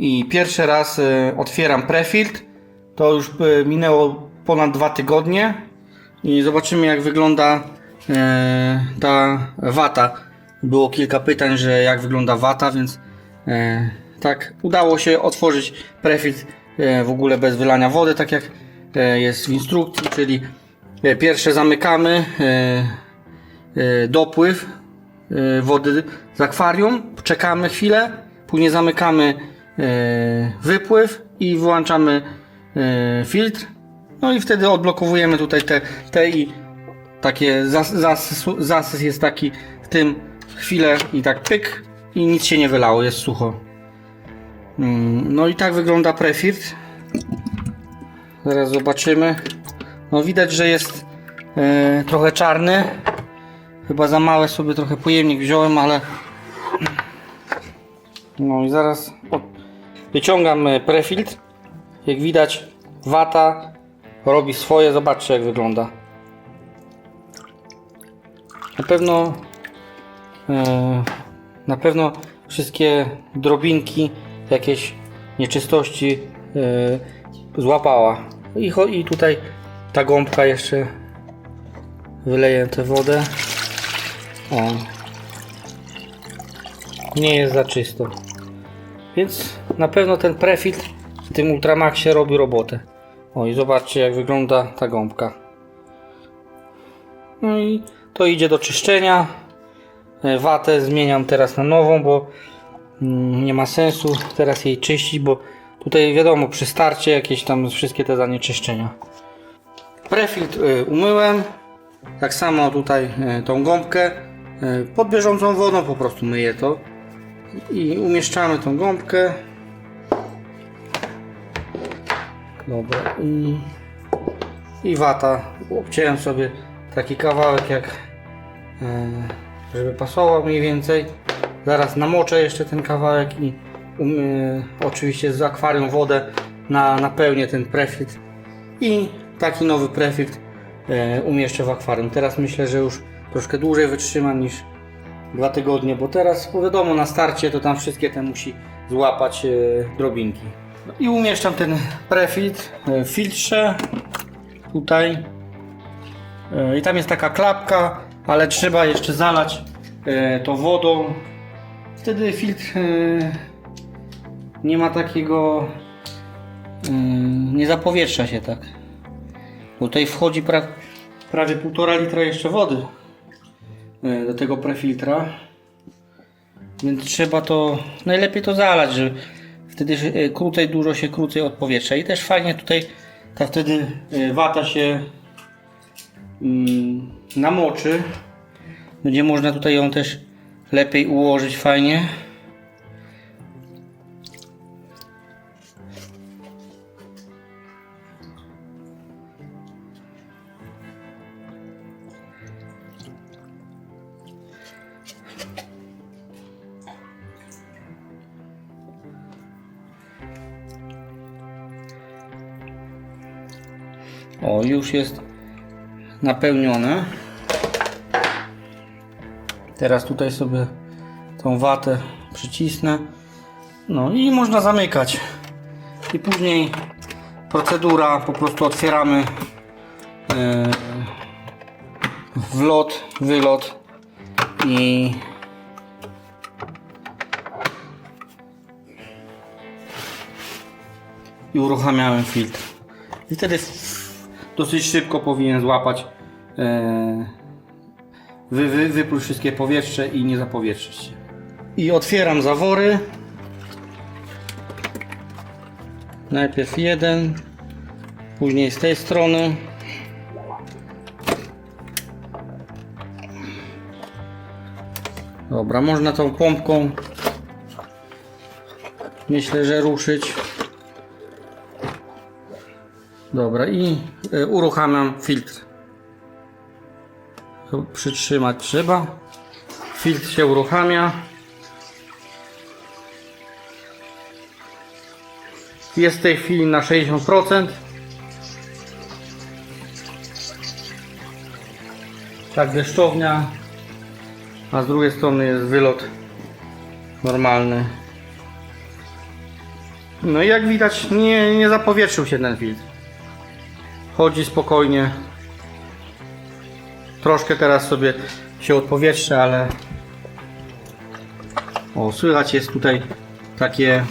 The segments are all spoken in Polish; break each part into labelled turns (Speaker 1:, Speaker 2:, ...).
Speaker 1: i pierwszy raz y, otwieram prefiltr. To już y, minęło ponad dwa tygodnie i zobaczymy jak wygląda e, ta wata. Było kilka pytań, że jak wygląda wata, więc tak udało się otworzyć prefiltr e, w ogóle bez wylania wody, tak jak jest w instrukcji, czyli pierwsze zamykamy dopływ wody z akwarium, czekamy chwilę, później zamykamy wypływ i włączamy e, filtr. No i wtedy odblokowujemy tutaj te, te i takie zas, zasys, zasys jest taki w tym chwilę i tak pyk i nic się nie wylało, jest sucho. Mm, No i tak wygląda prefiltr. Zaraz zobaczymy. No widać, że jest e, trochę czarny. Chyba za małe sobie trochę pojemnik wziąłem, ale no i zaraz. Wyciągam e, prefiltr. Jak widać wata robi swoje. Zobaczcie jak wygląda. Na pewno e, na pewno wszystkie drobinki, jakieś nieczystości e, złapała. I, I tutaj ta gąbka jeszcze wyleję tę wodę. O. Nie jest za czysto. Więc na pewno ten prefiltr w tym Ultramaxie robi robotę. O i zobaczcie jak wygląda ta gąbka. No i to idzie do czyszczenia. E, Watę zmieniam teraz na nową, bo mm, nie ma sensu teraz jej czyścić, bo tutaj wiadomo przy starcie jakieś tam wszystkie te zanieczyszczenia. Prefiltr e, umyłem. Tak samo tutaj e, tą gąbkę pod bieżącą wodą po prostu myję to i umieszczamy tą gąbkę. Dobra i, i wata. Obciąłem sobie taki kawałek jak e, żeby pasował mniej więcej. Zaraz namoczę jeszcze ten kawałek i um, e, oczywiście z akwarium wodę na, napełnię ten prefiltr i taki nowy prefiltr e, umieszczę w akwarium. Teraz myślę, że już troszkę dłużej wytrzyma niż dwa tygodnie, bo teraz wiadomo na starcie to tam wszystkie te musi złapać e, drobinki. I umieszczam ten prefiltr e, w filtrze tutaj E, I tam jest taka klapka, ale trzeba jeszcze zalać to wodą. Wtedy filtr nie ma takiego. nie zapowietrza się tak. Tutaj wchodzi pra, prawie 1,5 litra jeszcze wody do tego prefiltra. Więc trzeba to. Najlepiej to zalać, że wtedy e, krócej, dużo się krócej odpowietrza. I też fajnie tutaj ta wtedy e, wata się mm, namoczy. Będzie można tutaj ją też lepiej ułożyć fajnie. O, już jest napełnione. Teraz tutaj sobie tą watę przycisnę. No i można zamykać. I później procedura, po prostu otwieramy e, wlot, wylot i i uruchamiałem filtr. I wtedy dosyć szybko powinien złapać e, wy, wy, wypluć wszystkie powietrze i nie zapowietrzyć się. I otwieram zawory. Najpierw jeden, później z tej strony. Dobra, można tą pompką myślę, że ruszyć. Dobra i y, uruchamiam filtr. Przytrzymać trzeba. Filtr się uruchamia. Jest w tej chwili na 60%. Tak deszczownia. A z drugiej strony jest wylot normalny. No i jak widać nie, nie zapowietrzył się ten filtr. Chodzi spokojnie. Troszkę teraz sobie się odpowietrzy, ale o, słychać jest tutaj takie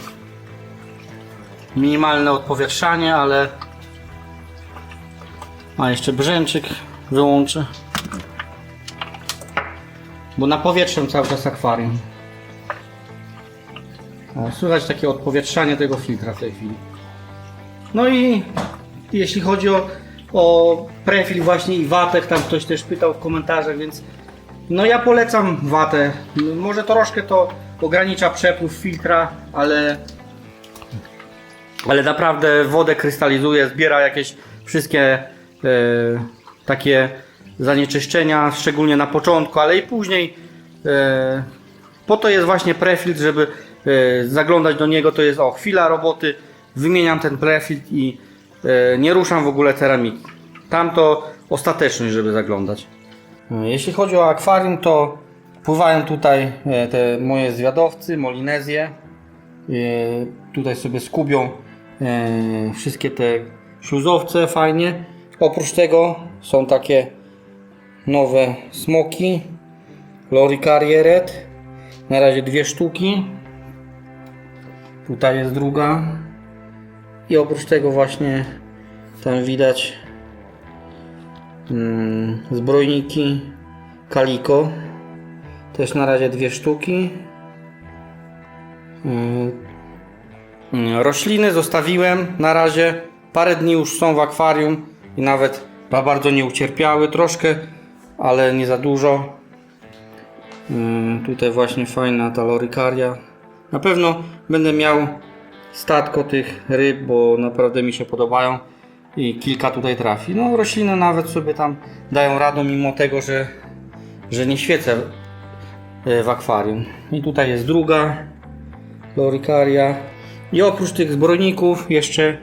Speaker 1: minimalne odpowietrzanie, ale a jeszcze brzęczyk wyłączę. Bo napowietrzam cały czas akwarium. O, słychać takie odpowietrzanie tego filtra w tej chwili. No i jeśli chodzi o, o prefil właśnie i watę, tam ktoś też pytał w komentarzach, więc no ja polecam watę. Może troszkę to ogranicza przepływ filtra, ale ale naprawdę wodę krystalizuje, zbiera jakieś wszystkie e, takie zanieczyszczenia, szczególnie na początku, ale i później. E, po to jest właśnie prefiltr, żeby e, zaglądać do niego. To jest o chwila roboty. Wymieniam ten prefiltr i nie ruszam w ogóle ceramiki. Tamto ostateczność, żeby zaglądać. E, Jeśli chodzi o akwarium, to pływają tutaj e, te moje zwiadowcy, molinezje. E, Tutaj sobie skubią e, wszystkie te śluzowce fajnie. Oprócz tego są takie nowe smoki Loricaria Red. Na razie dwie sztuki. Tutaj jest druga. I oprócz tego właśnie tam widać mm, zbrojniki Kaliko. Też na razie dwie sztuki. Mm, Rośliny zostawiłem na razie. Parę dni już są w akwarium i nawet ba- bardzo nie ucierpiały troszkę, ale nie za dużo. Mm, Tutaj właśnie fajna ta loricaria. Na pewno będę miał statko tych ryb, bo naprawdę mi się podobają i kilka tutaj trafi. No rośliny nawet sobie tam dają radę mimo tego, że, że nie świecę e, w akwarium. I tutaj jest druga loricaria. I oprócz tych zbrojników jeszcze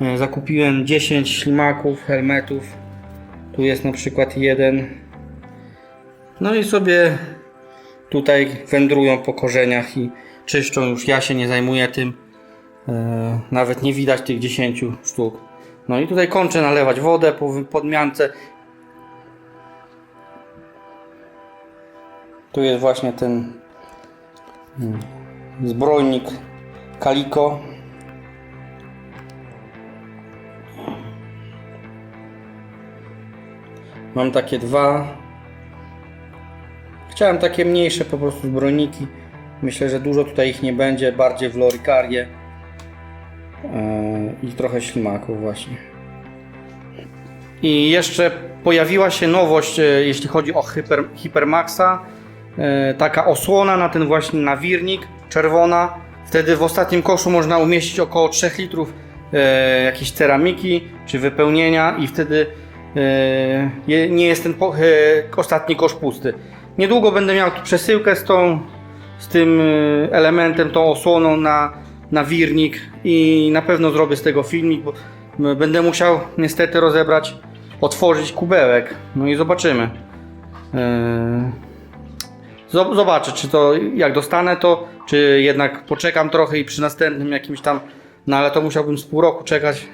Speaker 1: e, zakupiłem 10 ślimaków, helmetów. Tu jest na przykład jeden. No i sobie tutaj wędrują po korzeniach i czyszczą. Już ja się nie zajmuję tym. E, Nawet nie widać tych 10 sztuk. No i tutaj kończę nalewać wodę po podmiance. Tu jest właśnie ten mm, zbrojnik Kaliko. Mam takie dwa. Chciałem takie mniejsze po prostu zbrojniki. Myślę, że dużo tutaj ich nie będzie, bardziej w lorikarię. Yy, I trochę ślimaków właśnie. I jeszcze pojawiła się nowość, e, jeśli chodzi o Hyper, Hypermaxa. E, Taka osłona na ten właśnie nawirnik, czerwona. Wtedy w ostatnim koszu można umieścić około 3 litrów e, jakiejś ceramiki czy wypełnienia i wtedy e, nie jest ten e, ostatni kosz pusty. Niedługo będę miał tu przesyłkę z tą z tym e, elementem, tą osłoną na, na wirnik i na pewno zrobię z tego filmik, bo będę musiał niestety rozebrać, otworzyć kubełek. No i zobaczymy. E, Zob- Zobaczę, czy to jak dostanę to, czy jednak poczekam trochę i przy następnym jakimś tam, no ale to musiałbym z pół roku czekać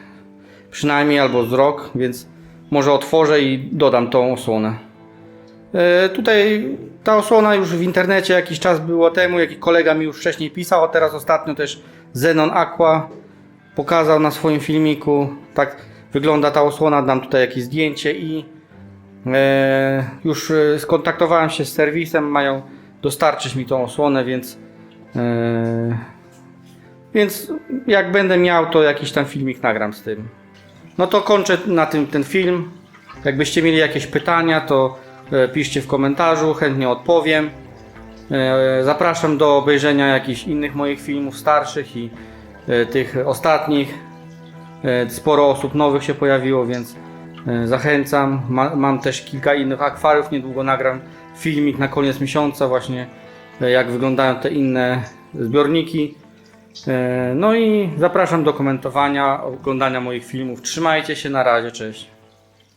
Speaker 1: przynajmniej albo z rok, więc może otworzę i dodam tą osłonę. E, tutaj ta osłona już w internecie jakiś czas było temu, jakiś kolega mi już wcześniej pisał, a teraz ostatnio też Zenon Aqua pokazał na swoim filmiku. Tak wygląda ta osłona, dam tutaj jakieś zdjęcie i e, już e, skontaktowałem się z serwisem, mają dostarczyć mi tą osłonę, więc więc jak będę miał, to jakiś tam filmik nagram z tym. No to kończę na tym ten film. Jakbyście mieli jakieś pytania, to piszcie w komentarzu, chętnie odpowiem. E, Zapraszam do obejrzenia jakichś innych moich filmów starszych i e, tych ostatnich. E, Sporo osób nowych się pojawiło, więc e, zachęcam. Ma, mam też kilka innych akwariów. Niedługo nagram filmik na koniec miesiąca, właśnie e, jak wyglądają te inne zbiorniki. E, No i zapraszam do komentowania, oglądania moich filmów. Trzymajcie się, na razie, cześć.